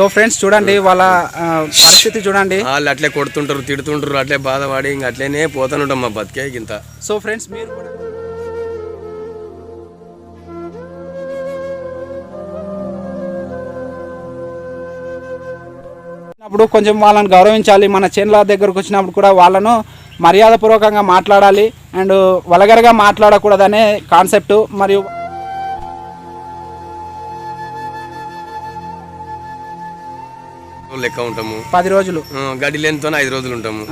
So friends చూడండి వాళ్ళ పరిస్థితి చూడండి. వాళ్ళు అట్లే కొడుతుంటారు తిడుతుంటారు అట్లే బాధపడి ఇంక అట్లనే పోతానే ఉంటాం మా బతికే ఇంత సో ఫ్రెండ్స్ మీరు కూడా. అప్పుడు కొంచెం వాళ్ళని గౌరవించాలి మన చేనుల దగ్గరకు వచ్చినప్పుడు కూడా వాళ్ళను మర్యాదపూర్వకంగా మాట్లాడాలి అండ్ వలగరగా మాట్లాడకూడదనే కాన్సెప్ట్ మరియు లెక్క ఉంటాము. పది రోజులు. ఆ, గడ్డి లేనితోనే ఐదు రోజులు ఉంటాము.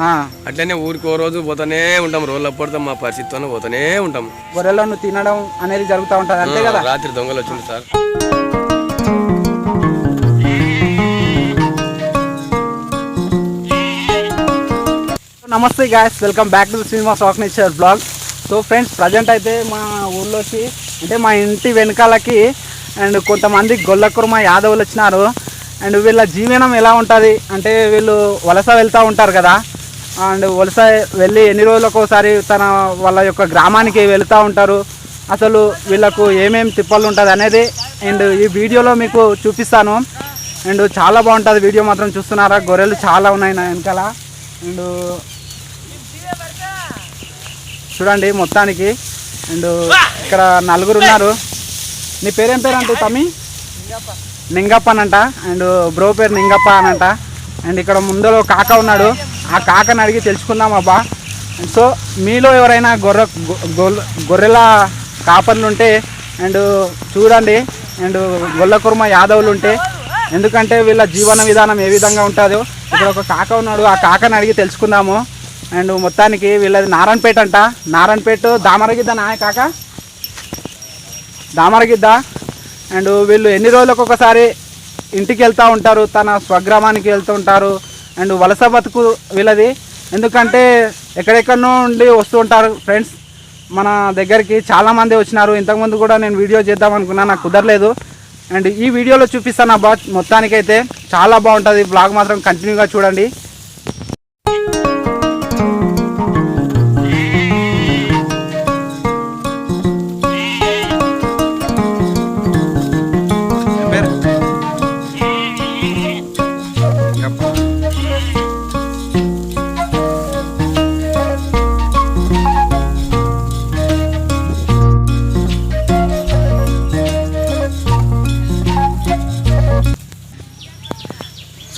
అట్లనే ఊరికి ఓ రోజు పోతానే ఉంటాం రోజులు పడితే మా పరిస్థితితోనే పోతానే ఉంటాం గొర్రెలను తినడం అనేది జరుగుతూ ఉంటుంది అంతే కదా? రాత్రి దొంగలు వచ్చింది సార్. నమస్తే guys welcome back to cinema stock nature blog so friends present అయితే మా ఊళ్ళోకి అంటే మా ఇంటి వెనకాలకి అండ్ కొంతమంది గొల్లకుర్మ యాదవులు వచ్చినారు. అండ్ వీళ్ళ జీవనం ఎలా ఉంటుంది? అంటే వీళ్ళు వలస వెళ్తూ ఉంటారు కదా. అండ్ వలస వెళ్ళి ఎన్ని రోజులకు ఒకసారి తన వాళ్ళ యొక్క గ్రామానికి వెళుతూ ఉంటారు? అసలు వీళ్ళకు ఏమేమి తిప్పలు ఉంటుంది అనేది అండ్ ఈ వీడియోలో మీకు చూపిస్తాను. అండ్ చాలా బాగుంటుంది వీడియో మాత్రం చూస్తున్నారా? గొర్రెలు చాలా ఉన్నాయి నా వెనకాల. అండ్ చూడండి మొత్తానికి. అండ్ ఇక్కడ నలుగురు ఉన్నారు. నీ పేరేం పేరు అంటే తమ్మి? నింగప్ప అనంట. అండ్ బ్రో పేరు నింగప్ప అనంట. అండ్ ఇక్కడ ముందర ఒక కాక ఉన్నాడు. ఆ కాకని అడిగి తెలుసుకుందాం అబ్బా. సో మీలో ఎవరైనా గొర్రె గొ- గొర్రెల కాపర్లు ఉంటే అండ్ చూడండి. అండ్ గొల్లకుర్మ యాదవులు ఉంటే ఎందుకంటే వీళ్ళ జీవన విధానం ఏ విధంగా ఉంటుందో. ఇక్కడ ఒక కాక ఉన్నాడు. ఆ కాకని అడిగి తెలుసుకుందాము. అండ్ మొత్తానికి వీళ్ళది నారాయణపేట అంట. నారాయణపేట దామరగిద్ద నాయ కాక? దామరగిద్ద. అండ్ వీళ్ళు ఎన్ని రోజులకు ఒకసారి ఇంటికి వెళ్తూ ఉంటారు తన స్వగ్రామానికి వెళ్తూ ఉంటారు. అండ్ వలస బతుకు వీళ్ళది. ఎందుకంటే ఎక్కడెక్కడో ఉండి వస్తూ ఉంటారు ఫ్రెండ్స్. మన దగ్గరికి చాలామంది వచ్చినారు. ఇంతకుముందు కూడా నేను వీడియో చేద్దాం అనుకున్నా నాకు కుదరలేదు. అండ్ ఈ వీడియోలో చూపిస్తాను అబ్బా మొత్తానికైతే. చాలా బాగుంటుంది. బ్లాగ్ మాత్రం కంటిన్యూగా చూడండి.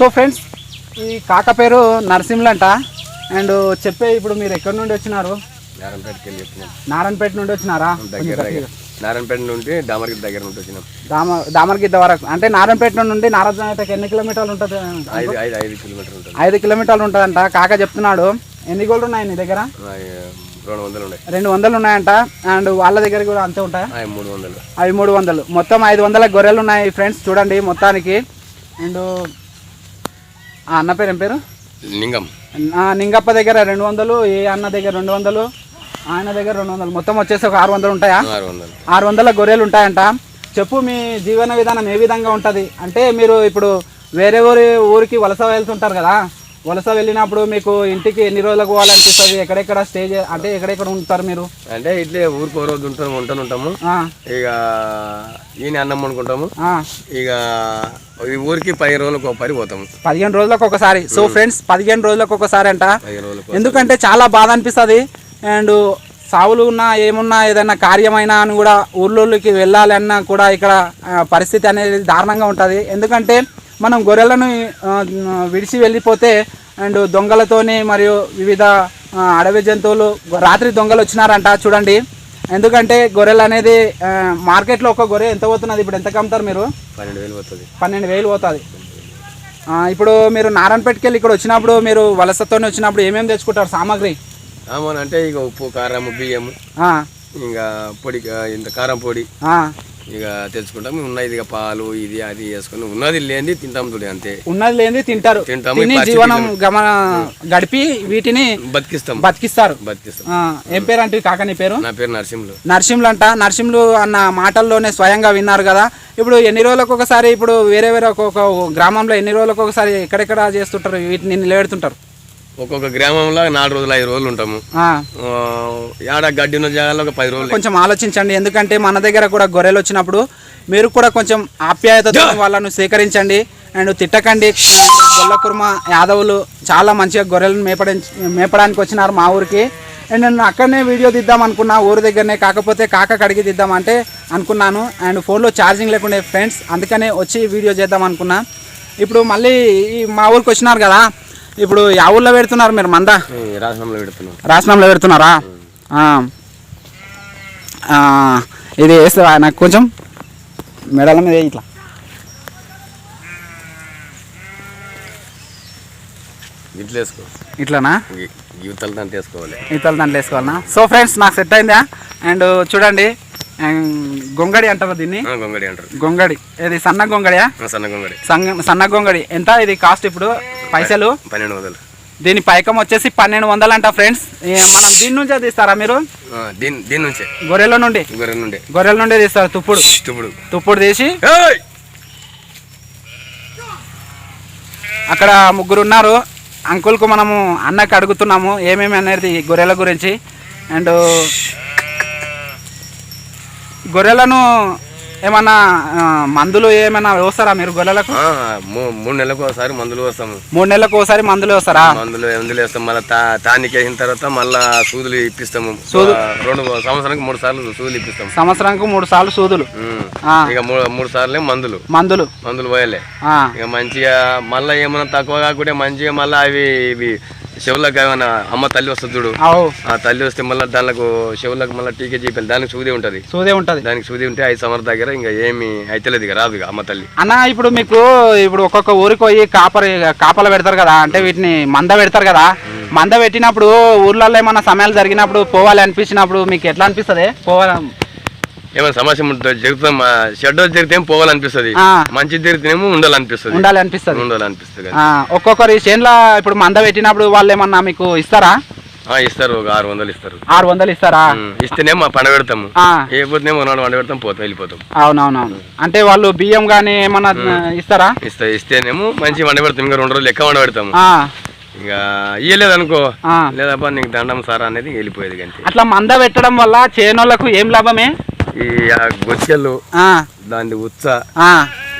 సో ఫ్రెండ్స్ ఈ కాక పేరు నరసింహులంట. అండ్ చెప్పే ఇప్పుడు మీరు ఎక్కడి నుండి వచ్చినారు? నారాయణపేటకి వెళ్ళి వచ్చినాం. నారాయణపేట నుండి వచ్చినారా? దగ్గర దగ్గర. నారాయణపేట నుండి డామర్కి దగ్గర నుండి వచ్చినాం. దామ దామరగిద్ద వరకు. అంటే నారాయణపేట నుండి నారాయణపేటకి ఎన్ని కిలోమీటర్లు ఉంటుంది? ఐదు ఐదు ఐదు కిలోమీటర్ ఉంటుంది. ఐదు కిలోమీటర్లు ఉంటుందంట. కాక చెప్తున్నాడు. ఎన్ని గోల్డ్ ఉన్నాయి నీ దగ్గర? రెండు వందలు ఉన్నాయి. రెండు వందలు ఉన్నాయంట. అండ్ వాళ్ళ దగ్గర కూడా అంతే ఉంటాయా? మూడు వందలు. అవి మూడు వందలు. మొత్తం ఐదు వందల గొర్రెలు ఉన్నాయి ఫ్రెండ్స్. చూడండి మొత్తానికి. అండ్ అన్న పేరు ఏం పేరు? ఆ, నింగప్ప దగ్గర రెండు వందలు ఏ అన్న దగ్గర రెండు వందలు ఆయన దగ్గర రెండు వందలు. మొత్తం వచ్చేసి ఒక ఆరు వందలు ఉంటాయా? ఆరు వందల గొర్రెలు ఉంటాయంట. చెప్పు మీ జీవన విధానం ఏ విధంగా ఉంటుంది? అంటే మీరు ఇప్పుడు వేరే ఊరి ఊరికి వలస వెళ్తుంటారు కదా వలస వెళ్ళినప్పుడు మీకు ఇంటికి ఎన్ని రోజులకు పోవాలనిపిస్తుంది? ఎక్కడెక్కడ స్టే అంటే ఎక్కడెక్కడ ఉంటారు మీరు? అంటే ఇట్లే ఊరికి ఓ రోజు ఉంటాం ఉంటాను ఉంటాము. ఇక ఈయన అన్నం అనుకుంటాము ఇక ఈ ఊరికి పది రోజులకు ఒక పరి పోతాము. పదిహేను రోజులకు ఒకసారి. సో ఫ్రెండ్స్ పదిహేను రోజులకు ఒకసారి అంట. పదిహేను ఎందుకంటే చాలా బాధ అనిపిస్తుంది అండ్ సావులు ఉన్నా ఏమున్నా ఏదైనా కార్యమైనా అని కూడా ఊర్లోకి వెళ్ళాలి అన్నా కూడా ఇక్కడ పరిస్థితి అనేది దారుణంగా ఉంటుంది. ఎందుకంటే మనం గొర్రెలను విడిచి వెళ్ళిపోతే అండ్ దొంగలతోని మరియు వివిధ అడవి జంతువులు రాత్రి దొంగలు వచ్చినారంట చూడండి. ఎందుకంటే గొర్రెలు అనేది మార్కెట్లో ఒక గొర్రె ఎంత పోతున్నది? ఇప్పుడు ఎంత కమ్ముతారు మీరు? పన్నెండు వేలు పోతుంది. పన్నెండు వేలు పోతుంది. ఇప్పుడు మీరు నారాయణపేటకి ఇక్కడ వచ్చినప్పుడు మీరు వలసతోనే వచ్చినప్పుడు ఏమేమి తెచ్చుకుంటారు సామాగ్రి? అంటే ఇక ఉప్పు కారం బియ్యము ఆ, ఇంకా పొడి ఇంత కారం పొడి ఇక తెచ్చుకుంటాం ఉన్నది ఇక పాలు ఇది అది వేసుకుని ఉన్నది లేనిది తింటాం చూడు అంతే. ఉన్నది లేనిది తింటారు. తింటాము, జీవనం గమన గడిపి వీటిని బతికిస్తాం. బతికిస్తారు. బతికిస్తాం. ఏం పేరు అంటే కాక నీ పేరు? నా పేరు నరసింహులు. నరసింహులు అంట. నరసింహులు అన్న మాటల్లోనే స్వయంగా విన్నారు కదా. ఇప్పుడు ఎన్ని రోజులకు ఒకసారి ఇప్పుడు వేరే వేరే ఒక్కొక్క గ్రామంలో ఎన్ని రోజులకు ఒకసారి ఎక్కడెక్కడ చేస్తుంటారు? వీటిని నిలబెడుతుంటారు. ఒక్కొక్క గ్రామంలో నాలుగు రోజులు ఐదు రోజులు ఉంటాము. ఏడ గడ్డి ఉన్న జాగాలో ఒక పది రోజులు. కొంచెం ఆలోచించండి ఎందుకంటే మన దగ్గర కూడా గొర్రెలు వచ్చినప్పుడు మీరు కూడా కొంచెం ఆప్యాయతతో వాళ్ళను సేకరించండి అండ్ తిట్టకండి. గొల్ల కుర్మ యాదవులు చాలా మంచిగా గొర్రెలను మేపడం మేపడానికి వచ్చినారు మా ఊరికి. అండ్ నేను అక్కడనే వీడియో తీద్దాం అనుకున్నా ఊరి దగ్గరనే కాకపోతే కాక కడిగి తీద్దాం అంటే అనుకున్నాను. అండ్ ఫోన్లో ఛార్జింగ్ లేకుండే ఫ్రెండ్స్ అందుకనే వచ్చి వీడియో చేద్దాం అనుకున్నా. ఇప్పుడు మళ్ళీ మా ఊరికి వచ్చినారు కదా ఇప్పుడు యా ఊళ్ళో పెడుతున్నారు మీరు మంద? రాసనంలో పెడుతున్నాం. రాసనంలో పెడుతున్నారా? ఆ. ఆ, ఇది వేస్తావా? నాకు కొంచెం మెడల మీద ఇట్లా. ఇట్లా వేసుకో. ఇట్లానా? యువతలు దాంట్లో వేసుకోవాలి. ఇతల దాంట్లో వేసుకోవాలనా? సో ఫ్రెండ్స్ నాకు సెట్ అయిందా? అండ్ చూడండి గొంగడి అంటారు దీన్ని? గొంగడి అంటారు. గొంగడి. ఇది సన్న గొంగడియా? సన్న గొంగడి. సన్న గొంగడి. ఎంత ఇది కాస్ట్ ఇప్పుడు? పైసలు? పన్నెండు వందలు. దీని పైకం వచ్చేసి పన్నెండు వందలు అంట ఫ్రెండ్స్ మనం దీని నుంచే తీస్తారా మీరు? దీని నుంచే. గొర్రెల నుండి? గొర్రెల నుండే. గొర్రెల నుండే తీస్తారు? తుప్పుడు? ఇప్పుడు తుప్పుడు. తీసి! అక్కడ ముగ్గురు ఉన్నారు. అంకుల్కు మనము అన్నకి అడుగుతున్నాము ఏమేమి అనేది గొర్రెల గురించి. అండ్ గొర్రెలను ఏమన్నా మందులు ఏమైనా వేస్తారా మీరు మూ- మూడు నెలలకు ఒకసారి మందులు వస్తాము మూడు నెలలకు ఒకసారి మందులు వేస్తారా మందులు మందులు వేస్తాం మళ్ళీ తానికి వేసిన తర్వాత మళ్ళా సూదులు ఇప్పిస్తాము. రెండు సంవత్సరానికి మూడు సార్లు సూదులు ఇప్పిస్తాం సంవత్సరానికి మూడు సార్లు సూదులు. ఇక మూడు సార్లే మందులు. మందులు. మందులు పోయాలి. ఇక మంచిగా మళ్ళీ ఏమైనా తక్కువ కాకుంటే మంచిగా మళ్ళీ అవి ఇవి చెవులకు ఏమైనా అమ్మ తల్లి వస్తుంది చూడు. ఆ తల్లి వస్తే మళ్ళీ దానికి చెవులకు మళ్ళీ టీకే చెప్పాలి దానికి సూది ఉంటుంది. సూదే ఉంటుంది. దానికి సూది ఉంటే ఐదు సంవత్సరాల దగ్గర ఇంకా ఏమి అయితలేదు ఇక రాదు ఇక అమ్మ తల్లి. అన్న ఇప్పుడు మీకు ఇప్పుడు ఒక్కొక్క ఊరికి పోయి కాపరి కాపలు పెడతారు కదా అంటే వీటిని మంద పెడతారు కదా మంద పెట్టినప్పుడు ఊర్లలో ఏమన్నా సమయాలు జరిగినప్పుడు పోవాలి అనిపించినప్పుడు మీకు ఎట్లా అనిపిస్తుంది? పోవాలి ఏమైనా సమస్య ఉంటుంది జరుగుతాం షెడ్ జరిగితే ఏం పోవాలనిపిస్తుంది. మంచి జరిగితేనేమో ఉండాలనిపిస్తుంది. ఉండాలనిపిస్తుంది. ఆ, ఒక్కొక్కరి చేనులో ఇప్పుడు మంద పెట్టినప్పుడు వాళ్ళు ఏమన్నా మీకు ఇస్తారా? ఆ, ఇస్తారు ఒక ఆరు వందలు ఇస్తారు. ఆరు వందలు ఇస్తారా? ఉమ్, ఇస్తేనేమో పండ పెడతాము. ఏ పోతేనేమో నాడు వండ పెడతాం పోతాం వెళ్ళిపోతాం. అవునవునవును. అంటే వాళ్ళు బియ్యం కానీ ఏమన్నా ఇస్తారా? ఇస్తే ఇస్తేనేమో మంచి వండ పెడతాం. ఇంకా రెండు రోజులు లెక్క వండ పెడతాము. ఇంకా ఇయ్యలేదు అనుకో. లేదబ్బా నీకు దండం సారా అనేది వెళ్ళిపోయేది అట్లా మంద పెట్టడం వల్ల చేనోళ్ళకు ఏం లాభమే? ఈ గొచ్చెలు దాని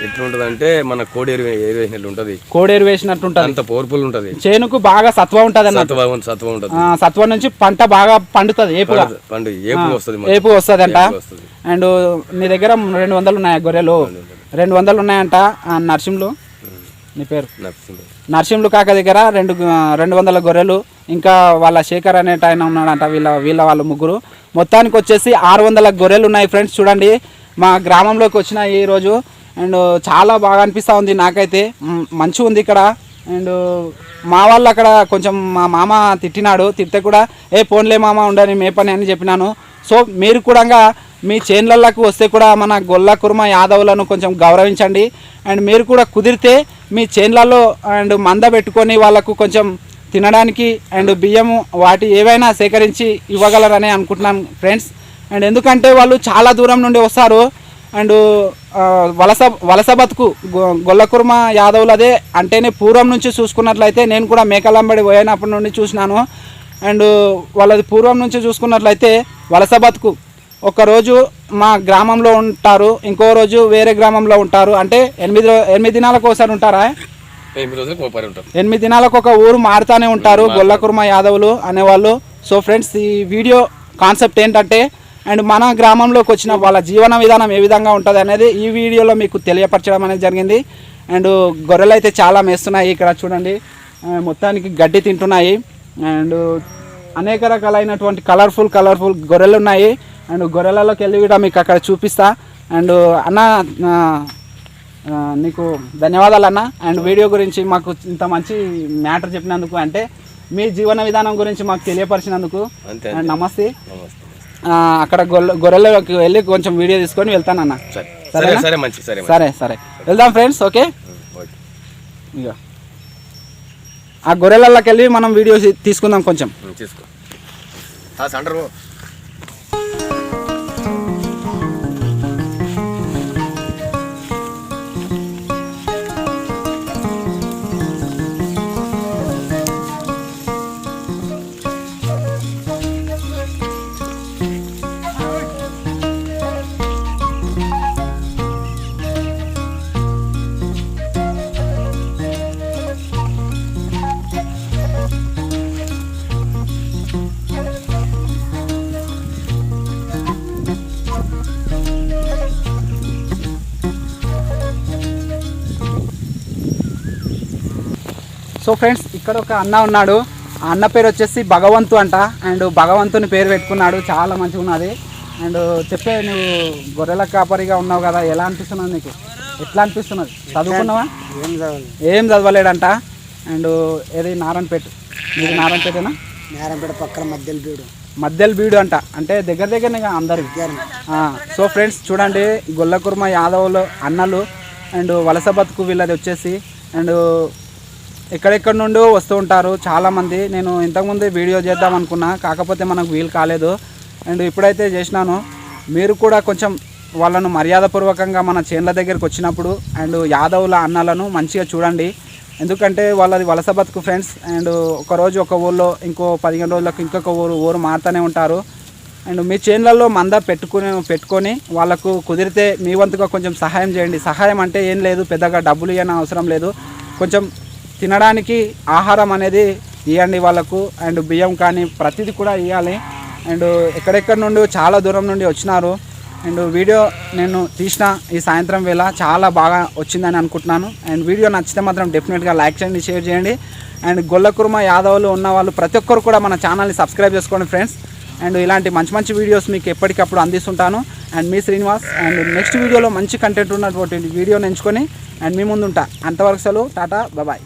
ఎట్లుంటది అంటే మన కోడి ఎరువు ఉంటది. కోడేరు వేసినట్టు ఉంటుంది అంత పవర్ఫుల్ ఉంటది. చేనుకు బాగా సత్వ ఉంటుంది సత్వం సత్వం ఉంటది. సత్వం నుంచి పంట బాగా పండుతుంది ఏపుగా. పండు- ఏపు వస్తుంది. ఏపు వస్తుంది అంట ఏపు. అండ్ నీ దగ్గర రెండు వందలు ఉన్నాయా గొర్రెలు? రెండు వందలు ఉన్నాయంట ఆ, నర్సింలు నీ పేరు. నర్సింలు కాక దగ్గర రెండు రెండు వందల గొర్రెలు. ఇంకా వాళ్ళ శేఖర్ అనేట ఆయన ఉన్నాడంట వీళ్ళ వీళ్ళ వాళ్ళ ముగ్గురు. మొత్తానికి వచ్చేసి ఆరు వందల గొర్రెలు ఉన్నాయి ఫ్రెండ్స్ చూడండి. మా గ్రామంలోకి వచ్చిన ఈరోజు అండ్ చాలా బాగా అనిపిస్తూ ఉంది నాకైతే. మంచిగా ఉంది ఇక్కడ. అండ్ మా వాళ్ళు అక్కడ కొంచెం మా మామ తిట్టినాడు. తిడితే కూడా ఏ పోన్లే మామ ఉండని మే పని అని చెప్పినాను. సో మీరు కూడా మీ చేన్లలకు వస్తే కూడా మన గొల్ల కుర్మ యాదవులను కొంచెం గౌరవించండి. అండ్ మీరు కూడా కుదిరితే మీ చేన్లలో అండ్ మంద పెట్టుకొని వాళ్ళకు కొంచెం తినడానికి అండ్ బియ్యము వాటి ఏవైనా సేకరించి ఇవ్వగలరని అనుకుంటున్నాను ఫ్రెండ్స్. అండ్ ఎందుకంటే వాళ్ళు చాలా దూరం నుండి వస్తారు. అండ్ వలస వలస బతుకు గొ- గొల్లకుర్మ యాదవులదే అంటేనే పూర్వం నుంచి చూసుకున్నట్లయితే నేను కూడా మేకలంబడి పోయినప్పటి నుండి చూసినాను. అండ్ వాళ్ళది పూర్వం నుంచి చూసుకున్నట్లయితే వలస బతుకు ఒకరోజు మా గ్రామంలో ఉంటారు ఇంకో రోజు వేరే గ్రామంలో ఉంటారు. అంటే ఎనిమిది ఎనిమిది దినాలకు ఒకసారి ఉంటారా? ఎనిమిది రోజులకు దినాలకు ఒక ఊరు మారుతానే ఉంటారు గొల్లకుర్మ యాదవులు అనేవాళ్ళు. సో ఫ్రెండ్స్ ఈ వీడియో కాన్సెప్ట్ ఏంటంటే అండ్ మన గ్రామంలోకి వచ్చిన వాళ్ళ జీవన విధానం ఏ విధంగా ఉంటుంది అనేది ఈ వీడియోలో మీకు తెలియపరచడం అనేది జరిగింది. అండ్ గొర్రెలు అయితే చాలా మేస్తున్నాయి ఇక్కడ చూడండి. మొత్తానికి గడ్డి తింటున్నాయి. అండ్ అనేక రకాలైనటువంటి కలర్ఫుల్ కలర్ఫుల్ గొర్రెలు ఉన్నాయి. అండ్ గొర్రెలలోకి వెళ్ళి కూడా మీకు అక్కడ చూపిస్తా. అండ్ అన్న నీకు ధన్యవాదాలు అన్న. అండ్ వీడియో గురించి మాకు ఇంత మంచి మ్యాటర్ చెప్పినందుకు అంటే మీ జీవన విధానం గురించి మాకు తెలియపరిచినందుకు. అండ్ నమస్తే. అక్కడ గొల్ల గొర్రెలకి వెళ్ళి కొంచెం వీడియో తీసుకొని వెళ్తానన్న సరే. సరే సరే మంచి సరే సరే సరే. వెళ్దాం ఫ్రెండ్స్ ఓకే? ఇక ఆ గొర్రెలకి వెళ్ళి మనం వీడియో తీసుకుందాం కొంచెం. తీసుకో. సో ఫ్రెండ్స్ ఇక్కడ ఒక అన్న ఉన్నాడు. ఆ అన్న పేరు వచ్చేసి భగవంతు అంట. అండ్ భగవంతుని పేరు పెట్టుకున్నాడు. చాలా మంచిగా ఉన్నది. అండ్ చెప్పే నువ్వు గొర్రెల కాపరిగా ఉన్నావు కదా ఎలా అనిపిస్తున్నావు నీకు? ఎట్లా అనిపిస్తున్నది? చదువుకున్నావా? ఏం చదవాలి ఏం చదవలేడంట. అండ్ ఏది నారాయణపేట? మీరు నారాయణపేటనా? నేరంపేట పక్కన మధ్యలో బీడు. మధ్యలో బీడు అంట. అంటే దగ్గర దగ్గరనే ఆ, సో ఫ్రెండ్స్ చూడండి. గొల్లకుర్మ యాదవులు అన్నలు అండ్ వలస బతుకు వీళ్ళది వచ్చేసి. అండ్ ఎక్కడెక్కడ నుండో వస్తూ ఉంటారు చాలామంది. నేను ఇంతకుముందు వీడియో చేద్దాం అనుకున్నా కాకపోతే మనకు వీలు కాలేదు. అండ్ ఇప్పుడైతే చేసినాను. మీరు కూడా కొంచెం వాళ్ళను మర్యాదపూర్వకంగా మన చేన్ల దగ్గరికి వచ్చినప్పుడు అండ్ యాదవుల అన్నలను మంచిగా చూడండి. ఎందుకంటే వాళ్ళది వలస బతుకు ఫ్రెండ్స్. అండ్ ఒక రోజు ఒక ఊళ్ళో ఇంకో పదిహేను రోజులకు ఇంకొక ఊరు ఊరు మారుతూనే ఉంటారు. అండ్ మీ చేన్లలో మంద పెట్టుకుని పెట్టుకొని వాళ్ళకు కుదిరితే మీ వంతుగా కొంచెం సహాయం చేయండి. సహాయం అంటే ఏం లేదు పెద్దగా డబ్బులు ఇవ్వని అవసరం లేదు. కొంచెం తినడానికి ఆహారం అనేది ఇవ్వండి వాళ్ళకు. అండ్ బియ్యం కానీ ప్రతిదీ కూడా ఇవ్వాలి అండ్ ఎక్కడెక్కడ నుండి చాలా దూరం నుండి వచ్చినారు. అండ్ వీడియో నేను తీసిన ఈ సాయంత్రం వేళ చాలా బాగా వచ్చిందని అనుకుంటున్నాను. అండ్ వీడియో నచ్చితే మాత్రం డెఫినెట్గా లైక్ చేయండి షేర్ చేయండి. అండ్ గొల్లకుర్మ యాదవులు ఉన్న వాళ్ళు ప్రతి ఒక్కరు కూడా మన ఛానల్ని సబ్స్క్రైబ్ చేసుకోండి ఫ్రెండ్స్. అండ్ ఇలాంటి మంచి మంచి వీడియోస్ మీకు ఎప్పటికప్పుడు అందిస్తుంటాను. అండ్ మీ శ్రీనివాస్ అండ్ నెక్స్ట్ వీడియోలో మంచి కంటెంట్ ఉన్నటువంటి వీడియోని ఎంచుకొని అండ్ మీ ముందుంటా. అంతవరకు సెలవు. Tata bye.